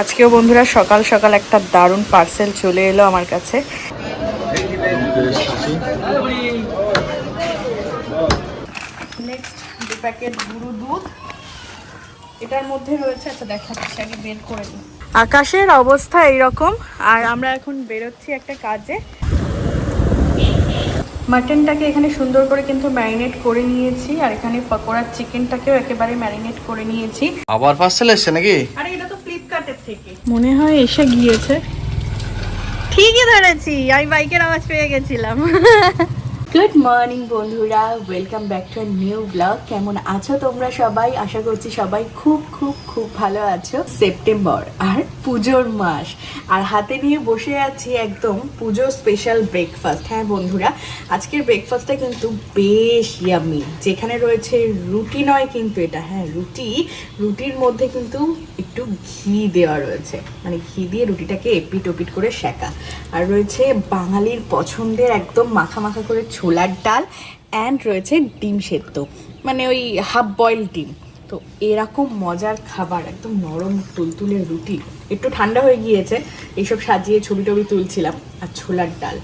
আজকেও বন্ধুরা সকাল সকাল একটা দারুণ পার্সেল চলে এলো আমার কাছে। নেক্সট দু প্যাকেট গুঁড়ো দুধ। এটার মধ্যে রয়েছে আচ্ছা দেখাচ্ছি আগে বের করে দিই আকাশের অবস্থা এইরকম আর আমরা এখন বেরোচ্ছি একটা কাজে। মাটনটাকে এখানে সুন্দর করে কিন্তু ম্যারিনেট করে নিয়েছি আর এখানে পকোড়ার চিকেনটাকেও একেবারে ম্যারিনেট করে নিয়েছি। আবার পার্সেল এসছে নাকি? আরে থেকে। মনে হয় এসে গিয়েছে। ঠিকই ধরেছি আমি বাইকের আওয়াজ পেয়ে গেছিলাম। গুড মর্নিং বন্ধুরা welcome back to new blog কেমন আছো তোমরা সবাই? আশা করছি সবাই খুব খুব খুব ভালো আছো। সেপ্টেম্বর আর পুজোর মাস। আর হাতে নিয়ে বসে আছি একদম পুজোর স্পেশাল ব্রেকফাস্ট হ্যাঁ বন্ধুরা আজকের ব্রেকফাস্টটা কিন্তু বেশ ইয়ামি যেখানে রয়েছে রুটি নয় কিন্তু এটা। হ্যাঁ রুটি রুটির মধ্যে কিন্তু একটু ঘি দেওয়া রয়েছে। মানে ঘি দিয়ে রুটিটাকে এপিট ওপিট করে সেকা আর রয়েছে বাঙালির পছন্দের একদম মাখা মাখা করে ছোলার ডাল অ্যান্ড রয়েছে ডিম সেদ্ধ। মানে ওই হাফ বয়েল ডিম। তো এরকম মজার খাবার, একদম নরম তুলতুলে রুটি। একটু ঠান্ডা হয়ে গিয়েছে, এইসব সাজিয়ে ছবি টবি তুলছিলাম। আর ছোলার ডাল।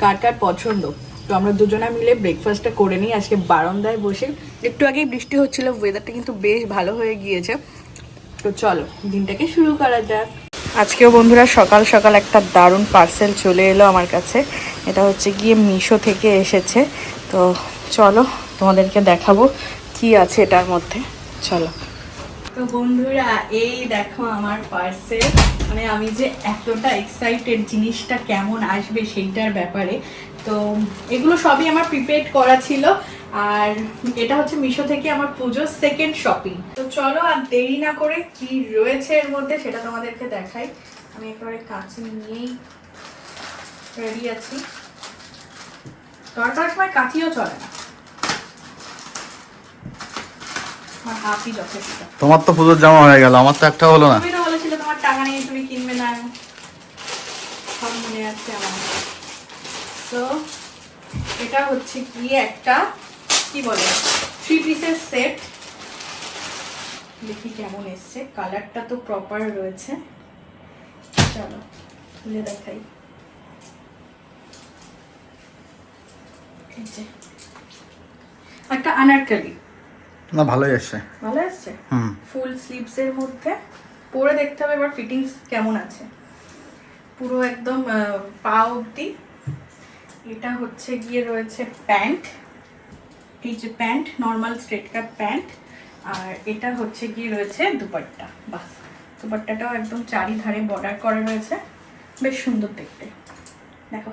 কার কার পছন্দ? তো আমরা দুজনা মিলে ব্রেকফাস্টটা করে নিই আজকে বারান্দায় বসে। একটু আগেই বৃষ্টি হচ্ছিল ওয়েদারটা কিন্তু বেশ ভালো হয়ে গিয়েছে। তো চলো, দিনটাকে শুরু করা যাক। আজকেও বন্ধুরা সকাল সকাল একটা দারুণ পার্সেল চলে এলো আমার কাছে। এটা হচ্ছে গিয়ে মিশো থেকে এসেছে। তো চলো, তোমাদেরকে দেখাবো কি আছে এটার মধ্যে। চলো। তো বন্ধুরা, এই দেখো আমার পার্সেল মানে আমি যে এতটা এক্সাইটেড জিনিসটা কেমন আসবে সেইটার ব্যাপারে। তো এগুলো সবই আমার প্রিপেড করা ছিল। আর এটা হচ্ছে মিশো থেকে আমার পুজোর সেকেন্ড শপিং তো চলো আর দেরি না করে কি রয়েছে এর মধ্যে সেটা তোমাদেরকে দেখাই। আমি একেবারে কাছে নিয়েই রেডি আছি। দরকার সময় কাঠিও চলে না। তোমার তো পুজোর জামা হয়ে গেল আমার তো একটা হলো না। তুমি তো বলেছিলে তোমার টাকা নেই তুমি কিনবে না। সব মনে আছে আমার। তো এটা হচ্ছে কি একটা কি বলে থ্রি পিসের সেট দেখি কেমন এসছে। কালারটা তো প্রপার রয়েছে। চলো খুলে দেখাই। একটা আনারকালি না ভালোই এসছে। ভালো হুম। ফুল স্লিভস এর মধ্যে। পরে দেখতে হবে এবার ফিটিংস কেমন আছে। পুরো একদম পা অবধি। এটা হচ্ছে গিয়ে রয়েছে প্যান্ট। এই যে pant normal straight cut pant. আর এটা হচ্ছে গিয়ে রয়েছে দুপাট্টা। বাস দুপাট্টাটাও একদম চারিধারে বর্ডার করা রয়েছে। বেশ সুন্দর দেখতে। দেখো।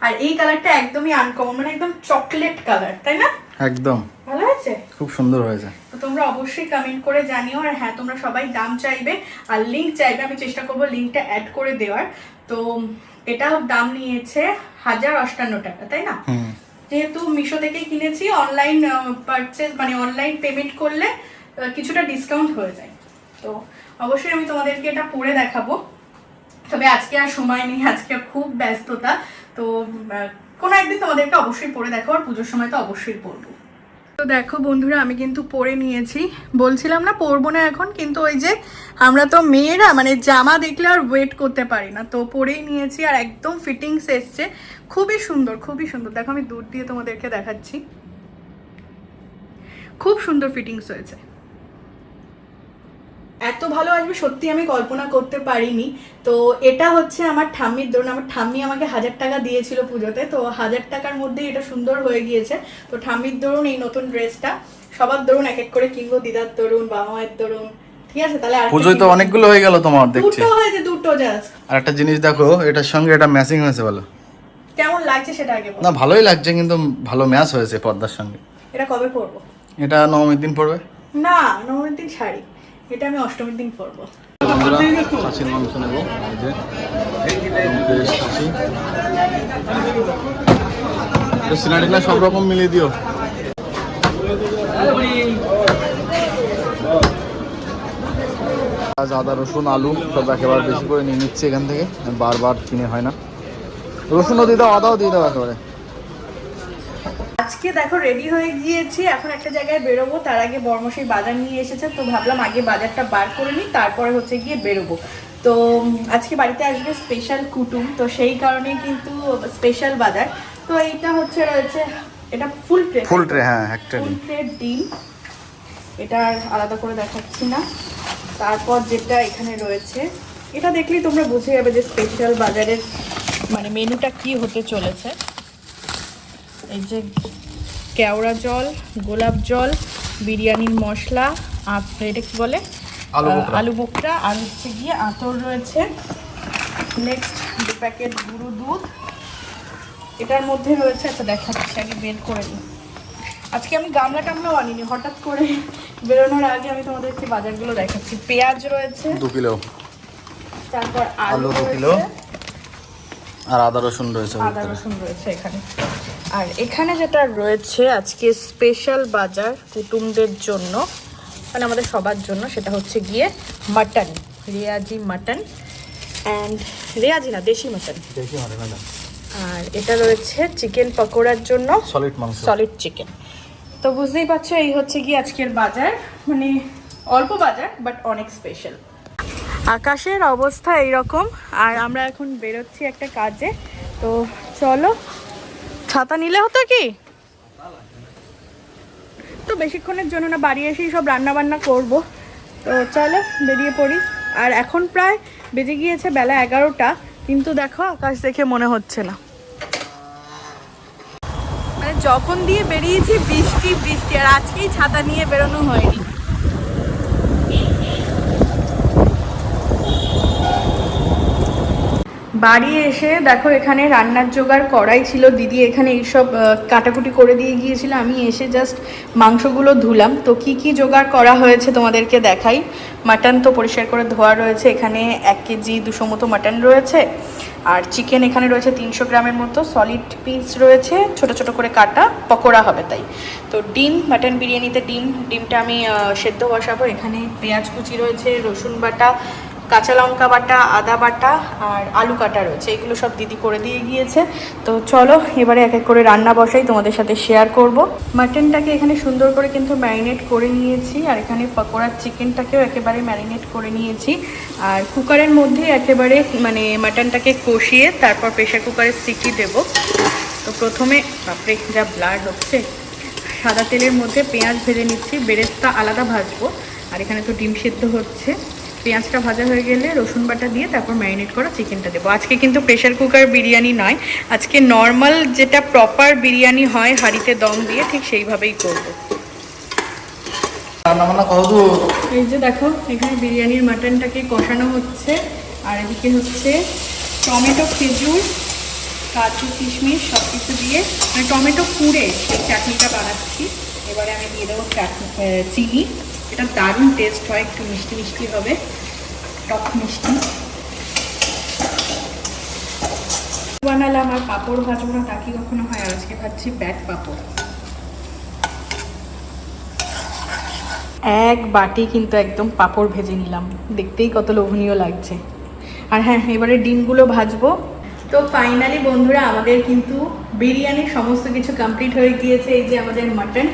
আর এই কালারটা একদমই আনকমন মানে একদম চকলেট কালার তাই না? একদম। ভালো আছে খুব সুন্দর হয়েছে। তো তোমরা অবশ্যই কমেন্ট করে জানিও। আর হ্যাঁ তোমরা সবাই দাম চাইবে। আর লিংক চাইবে আমি চেষ্টা করব লিংকটা অ্যাড করে দেওয়ার। তো এটা দাম নিয়েছে হাজার অষ্টান্ন টাকা তাই না? যেহেতু মিশো থেকে কিনেছি অনলাইন পারচেজ মানে অনলাইন পেমেন্ট করলে কিছুটা ডিসকাউন্ট হয়ে যায়। তো অবশ্যই আমি তোমাদেরকে এটা পরে দেখাবো। তবে আজকে আর সময় নেই আজকে খুব ব্যস্ততা। তো কোনো একদিন তোমাদেরকে অবশ্যই পরে দেখো আর পুজোর সময় তো অবশ্যই পরবো তো দেখো বন্ধুরা, আমি কিন্তু পরে নিয়েছি। বলছিলাম না পরবো না এখন, কিন্তু ওই যে আমরা তো মেয়েরা মানে জামা দেখলে আর ওয়েট করতে পারি না। তো পরেই নিয়েছি আর একদম ফিটিংস এসছে। খুবই সুন্দর খুবই সুন্দর। দেখো আমি দূর দিয়ে তোমাদেরকে দেখাচ্ছি। খুব সুন্দর ফিটিংস হয়েছে। এত ভালো আসবে সত্যি আমি কল্পনা করতে পারিনি। তো এটা হচ্ছে আমার ঠাম্মির ধরুন আমার ঠাম্মি আমাকে হাজার টাকা দিয়েছিল পুজোতে তো হাজার টাকার মধ্যেই এটা সুন্দর হয়ে গিয়েছে। তো ঠাম্মির ধরুন এই নতুন ড্রেসটা সবার ধরুন এক এক করে কিনবো দিদার ধরুন বাবা মায়ের ধরুন ঠিক আছে? তাহলে আর পুজোয় তো অনেকগুলো হয়ে গেল তোমার দেখছি। দুটো হয়েছে দুটো জাস্ট আর একটা জিনিস দেখো এটার সঙ্গে এটা ম্যাচিং হয়েছে বলো। কেমন লাগছে সেটা আগে না ভালোই লাগছে কিন্তু ভালো ম্যাচ হয়েছে পর্দার সঙ্গে। এটা কবে পরবো? এটা নবমীর দিন পড়বে না নবমীর দিন শাড়ি। এটা আমি অষ্টমীর দিন সব রকম মিলিয়ে দিও। আজ আদা, রসুন, আলু সব একেবারে বেশি করে নিয়ে নিচ্ছি এখান থেকে, বারবার কিনে হয় না। রসুনও দিয়ে দাও, আদাও দিয়ে দাও একেবারে। আজকে দেখো রেডি হয়ে গিয়েছি এখন একটা জায়গায় বেরোবো তার আগে বর্মশাই বাজার নিয়ে এসেছে তো ভাবলাম আগে বাজারটা বার করে নিই তারপরে হচ্ছে গিয়ে বেরোবো। তো আজকে বাড়িতে আসবে স্পেশাল কুটুম তো সেই কারণে কিন্তু স্পেশাল বাজার। তো এইটা হচ্ছে রয়েছে এটা ফুল ট্রে ফুল ট্রে হ্যাঁ একটা ফুল ট্রে ডিম। এটা আর আলাদা করে দেখাচ্ছি না। তারপর যেটা এখানে রয়েছে এটা দেখলেই তোমরা বুঝে যাবে যে স্পেশাল বাজারের মানে মেনুটা কি হতে চলেছে। এই যে কেওড়া জল গোলাপ জল বিরিয়ানির মশলা আর এটা কি বলে? আলু বোকটা আলু আর হচ্ছে গিয়ে আতর রয়েছে। নেক্সট দু প্যাকেট গুঁড়ো দুধ। এটার মধ্যে রয়েছে আচ্ছা দেখাচ্ছি আগে বের করে নিই আজকে আমি গামলা টামলাও আনিনি। হঠাৎ করে বেরোনোর আগে আমি তোমাদেরকে বাজারগুলো দেখাচ্ছি। পেঁয়াজ রয়েছে। দু কিলো। তারপর আলু দু কিলো। আর আদা রসুন রয়েছে আদা রসুন রয়েছে এখানে। আর এখানে যেটা রয়েছে আজকে স্পেশাল বাজার কুটুমদের জন্য মানে আমাদের সবার জন্য সেটা হচ্ছে গিয়ে মাটন রেয়াজি মাটন অ্যান্ড রেয়াজি না দেশি মাটন আর এটা রয়েছে চিকেন পকোড়ার জন্য সলিড মাংস। সলিড চিকেন তো বুঝতেই পারছ এই হচ্ছে গিয়ে আজকের বাজার মানে অল্প বাজার বাট অনেক স্পেশাল আকাশের অবস্থা এইরকম আর আমরা এখন বেরোচ্ছি একটা কাজে। তো চলো ছাতা নিলে হতো কি? তো বেশিক্ষণের জন্য না, বাড়ি এসেই সব রান্না বান্না করব। তো চলো, বেরিয়ে পড়ি। আর এখন প্রায় বেজে গিয়েছে বেলা এগারোটা, কিন্তু দেখো আকাশ দেখে মনে হচ্ছে না। মানে যখন দিয়ে বেরিয়েছি, বৃষ্টি বৃষ্টি, আর আজকেই ছাতা নিয়ে বেরোনো হয়নি। বাড়ি এসে দেখো এখানে রান্নার জোগাড় করাই ছিল। দিদি এখানে এইসব কাটাকুটি করে দিয়ে গিয়েছিল। আমি এসে জাস্ট মাংসগুলো ধুলাম। তো কি কি জোগাড় করা হয়েছে তোমাদেরকে দেখাই। মাটন তো পরিষ্কার করে ধোয়া রয়েছে। এখানে এক কেজি দুশো মতো মাটন রয়েছে। আর চিকেন এখানে রয়েছে তিনশো গ্রামের মতো। সলিড পিস রয়েছে। ছোট ছোট করে কাটা। পকোড়া হবে তাই। তো ডিম, মাটন বিরিয়ানিতে ডিম। ডিমটা আমি সেদ্ধ বসাবো। এখানে পেঁয়াজ কুচি রয়েছে, রসুন বাটা কাঁচা লঙ্কা বাটা, আদা বাটা আর আলু কাটা রয়েছে। এগুলো সব দিদি করে দিয়ে গিয়েছে। তো চলো, এবারে এক এক করে রান্না বসাই, তোমাদের সাথে শেয়ার করব। মাটনটাকে এখানে সুন্দর করে কিন্তু ম্যারিনেট করে নিয়েছি, আর এখানে পকোড়ার চিকেনটাকেও একেবারে ম্যারিনেট করে নিয়েছি। আর কুকারের মধ্যে একেবারে মানে মাটনটাকে কষিয়ে তারপর প্রেশার কুকারে সিটি দেব। তো প্রথমে, বাপরে, যা ব্লাড হচ্ছে। সাদা তেলের মধ্যে পেঁয়াজ ভেজে নিচ্ছি, বেরেস্তা আলাদা ভাজবো। আর এখানে তো ডিম সেদ্ধ হচ্ছে। পেঁয়াজটা ভাজা হয়ে গেলে রসুন বাটা দিয়ে তারপর ম্যারিনেট করা চিকেনটা দেবো। আজকে কিন্তু প্রেশার কুকার বিরিয়ানি নয় আজকে নর্মাল যেটা প্রপার বিরিয়ানি হয় হাঁড়িতে দম দিয়ে ঠিক সেইভাবেই করব। এই যে দেখো এখানে বিরিয়ানির মাটনটাকে কষানো হচ্ছে আর এদিকে হচ্ছে টমেটো খেজুর কাজু কিশমিশ সব কিছু দিয়ে মানে টমেটো কুড়ে চাটনিটা বানাচ্ছি। এবারে আমি দিয়ে দেবো চাটনি চিনি। এটা দারুণ টেস্ট হয় একটু মিষ্টি মিষ্টি হবে টক মিষ্টি। বানালাম আর পাঁপড় ভাজবো না তা কি কখনো হয়? আর আজকে ভাজছি ব্যাট পাঁপড়। এক বাটি কিন্তু একদম পাঁপড় ভেজে নিলাম। দেখতেই কত লোভনীয় লাগছে। আর হ্যাঁ এবারে ডিমগুলো ভাজবো। তো ফাইনালি বন্ধুরা আমাদের কিন্তু বিরিয়ানির সমস্ত কিছু কমপ্লিট হয়ে গিয়েছে এই যে আমাদের মাটন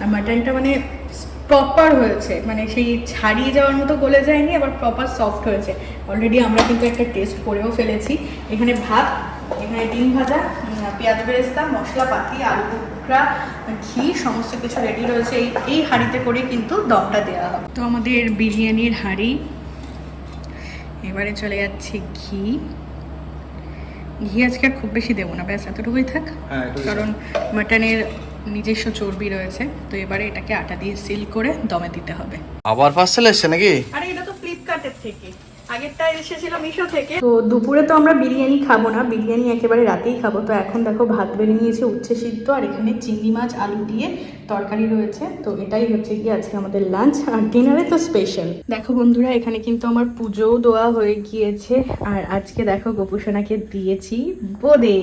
আর মাটনটা মানে প্রপার হয়েছে। মানে সেই ছাড়িয়ে যাওয়ার মতো গলে যায়নি আবার প্রপার সফট হয়েছে। অলরেডি আমরা কিন্তু একটা টেস্ট করেও ফেলেছি। এখানে ভাত এখানে ডিম ভাজা পেঁয়াজ বেরেস্তা মশলাপাতি আলু টুকরা ঘি সমস্ত কিছু রেডি রয়েছে। এই এই হাঁড়িতে করে কিন্তু দমটা দেওয়া হবে। তো আমাদের বিরিয়ানির হাঁড়ি। এবারে চলে যাচ্ছে ঘি। ঘি আজকে আর খুব বেশি দেবো না। ব্যাস এতটুকুই থাক। হ্যাঁ কারণ মাটনের নিজস্ব চর্বি রয়েছে তো এবারে এটাকে আটা দিয়ে সিল করে দমে দিতে হবে। আবার পার্সেল এসছে নাকি? আরে এটা তো ফ্লিপকার্টের থেকে। আগেরটা এসেছিল মিশো থেকে। তো দুপুরে তো আমরা বিরিয়ানি খাব না বিরিয়ানি একেবারে রাতেই খাব। তো এখন দেখো ভাত বেড়ে নিয়েছি উচ্ছে সিদ্ধ আর এখানে চিংড়ি মাছ আলু দিয়ে তরকারি রয়েছে। তো এটাই হচ্ছে কি আজকে আমাদের লাঞ্চ আর ডিনারে তো স্পেশাল দেখো বন্ধুরা এখানে কিন্তু আমার পুজোও দেওয়া হয়ে গিয়েছে আর আজকে দেখো গোপুসোনাকে দিয়েছি বোদে।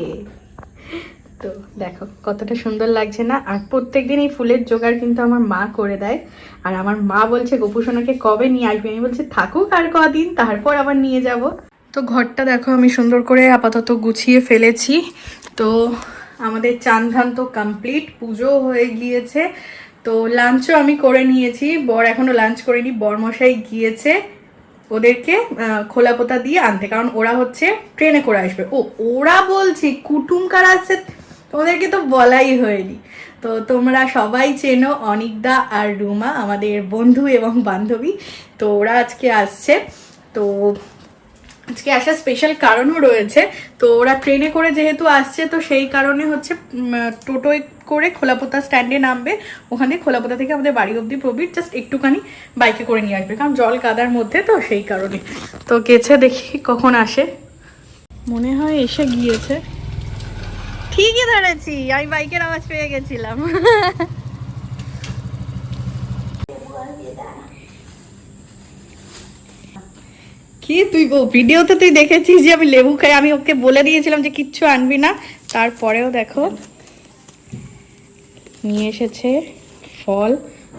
তো দেখো, কতটা সুন্দর লাগছে না? আর প্রত্যেকদিন এই ফুলের জোগাড় কিন্তু আমার মা করে দেয়। আর আমার মা বলছে গোপুসোনাকে কবে নিয়ে আসবে? আমি বলছি, থাকুক আর কদিন, তারপর আবার নিয়ে যাব। তো ঘরটা দেখো, আমি সুন্দর করে আপাতত গুছিয়ে ফেলেছি। তো আমাদের চান ধান তো কমপ্লিট পুজো হয়ে গিয়েছে। তো লাঞ্চও আমি করে নিয়েছি। বর এখনও লাঞ্চ করেনি, বরমশাই গিয়েছে ওদেরকে খোলা পোতা দিয়ে আনতে। কারণ ওরা হচ্ছে ট্রেনে করে আসবে। ও, ওরা বলছি, কুটুম কারা আসছে? ওদেরকে তো বলাই হয়নি। তো তোমরা সবাই চেনো অনিকদা আর রুমা, আমাদের বন্ধু এবং বান্ধবী। তো ওরা আজকে আসছে। তো আজকে আসার স্পেশাল কারণও রয়েছে। তো ওরা ট্রেনে করে যেহেতু আসছে, তো সেই কারণে হচ্ছে টোটোয় করে খোলাপোতা স্ট্যান্ডে নামবে। ওখানে খোলাপোতা থেকে আমাদের বাড়ি অবধি প্রবীর জাস্ট একটুখানি বাইকে করে নিয়ে আসবে। কারণ জল কাদার মধ্যে, তো সেই কারণে। তো গেছে দেখি কখন আসে। মনে হয় এসে গিয়েছে। ঠিকই ধরেছি, আমি বাইকের আওয়াজ পেয়ে গেছিলাম। কি তুই ভিডিওতে তুই দেখেছিস যে আমি লেবু খাই? আমি ওকে বলে দিয়েছিলাম যে কিচ্ছু আনবি না। তারপরেও দেখো, নিয়ে এসেছে ফল।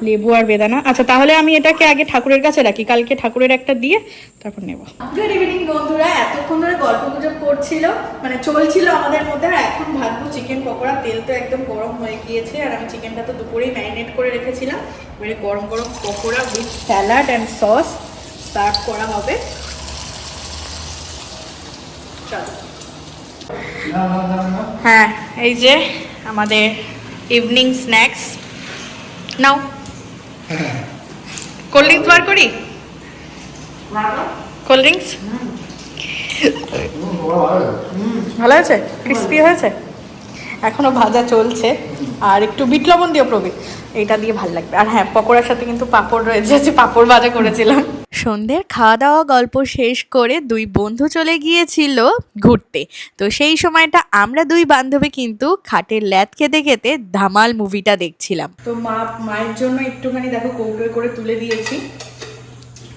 লেবু আর বেদানা। আচ্ছা তাহলে আমি এটাকে আগে ঠাকুরের কাছে রাখি। কালকে ঠাকুরের একটা দিয়ে তারপর নেব। গুড ইভিনিং বন্ধুরা। এতক্ষণ ধরে গল্প গুজব করছিল মানে চলছিল আমাদের মধ্যে আর এখন ভাববো চিকেন পকোড়া। তেল তো একদম গরম হয়ে গিয়েছে আর আমি চিকেনটা তো দুপুরেই ম্যারিনেট করে রেখেছিলাম। এবারে গরম গরম pakora with salad and sauce serve করা হবে। চলো। হ্যাঁ এই যে আমাদের ইভিনিং স্ন্যাক্স নাও। কোল্ড ড্রিঙ্কস বার করি? Cold drinks? ভালো হয়েছে? ক্রিস্পি হয়েছে? এখনও ভাজা চলছে। আর একটু বিট লবণ দিও প্রবি এটা দিয়ে ভালো লাগবে। আর হ্যাঁ পকোড়ার সাথে কিন্তু পাঁপড় রয়েছে যে পাঁপড় ভাজা করেছিলাম। সন্ধ্যের খাওয়া দাওয়া গল্প শেষ করে দুই বন্ধু চলে গিয়েছিল ঘুরতে। তো সেই সময়টা আমরা দুই বান্ধবী কিন্তু খাটের ল্যাদ খেতে খেতে ধামাল মুভিটা দেখছিলাম। তো মা মায়ের জন্য একটুখানি দেখো কৌটোয় করে তুলে দিয়েছি।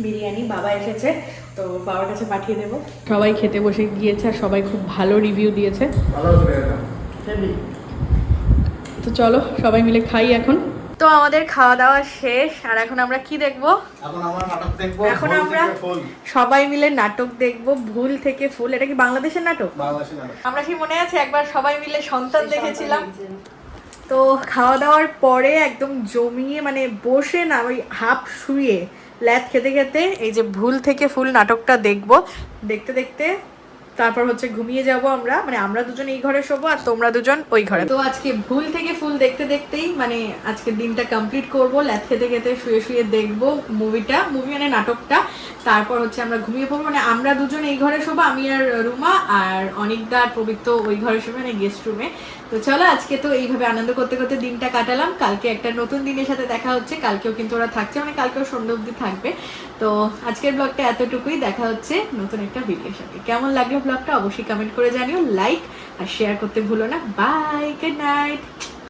বিরিয়ানি বাবা এসেছে তো বাবার কাছে পাঠিয়ে দেবো। সবাই খেতে বসে গিয়েছে আর সবাই খুব ভালো রিভিউ দিয়েছে। তো চলো সবাই মিলে খাই এখন। তো আমাদের খাওয়া দাওয়া শেষ আর এখন আমরা কি দেখব? এখন আমরা নাটক দেখব এখন আমরা সবাই মিলে নাটক দেখব ভুল থেকে ফুল এটা কি বাংলাদেশের নাটক? আমরা কি মনে আছে একবার সবাই মিলে সন্তান দেখেছিলাম? তো খাওয়া দাওয়ার পরে একদম জমিয়ে মানে বসে না ওই হাফ শুয়ে ল্যাদ খেতে খেতে এই যে ভুল থেকে ফুল নাটকটা দেখব। দেখতে দেখতে তারপর হচ্ছে ঘুমিয়ে যাব আমরা। মানে আমরা দুজন এই ঘরে শোবো আর তোমরা দুজন ওই ঘরে। তো আজকে ভুল থেকে ফুল দেখতে দেখতেই মানে আজকে দিনটা কমপ্লিট করব, ল্যাথ খেতে খেতে শুয়ে শুয়ে দেখব মুভিটা মুভি মানে নাটকটা। তারপর হচ্ছে আমরা ঘুমিয়ে পড়ব। মানে আমরা দুজন এই ঘরে শোবো, আমি আর রুমা আর অনিকদা আর পবিত্র ওই ঘরে শোবে মানে গেস্ট রুমে তো চলো আজকে তো এইভাবে আনন্দ করতে করতে দিনটা কাটালাম। কালকে একটা নতুন দিনের সাথে দেখা হচ্ছে। কালকেও কিন্তু ওরা থাকছে মানে কালকেও সন্ধ্যা অবধি থাকবে। তো আজকের ব্লগটা এতটুকুই। দেখা হচ্ছে নতুন একটা ভিডিওর সাথে। কেমন লাগল ব্লগটা অবশ্যই কমেন্ট করে জানিও। লাইক আর শেয়ার করতে ভুলো না। Bye good night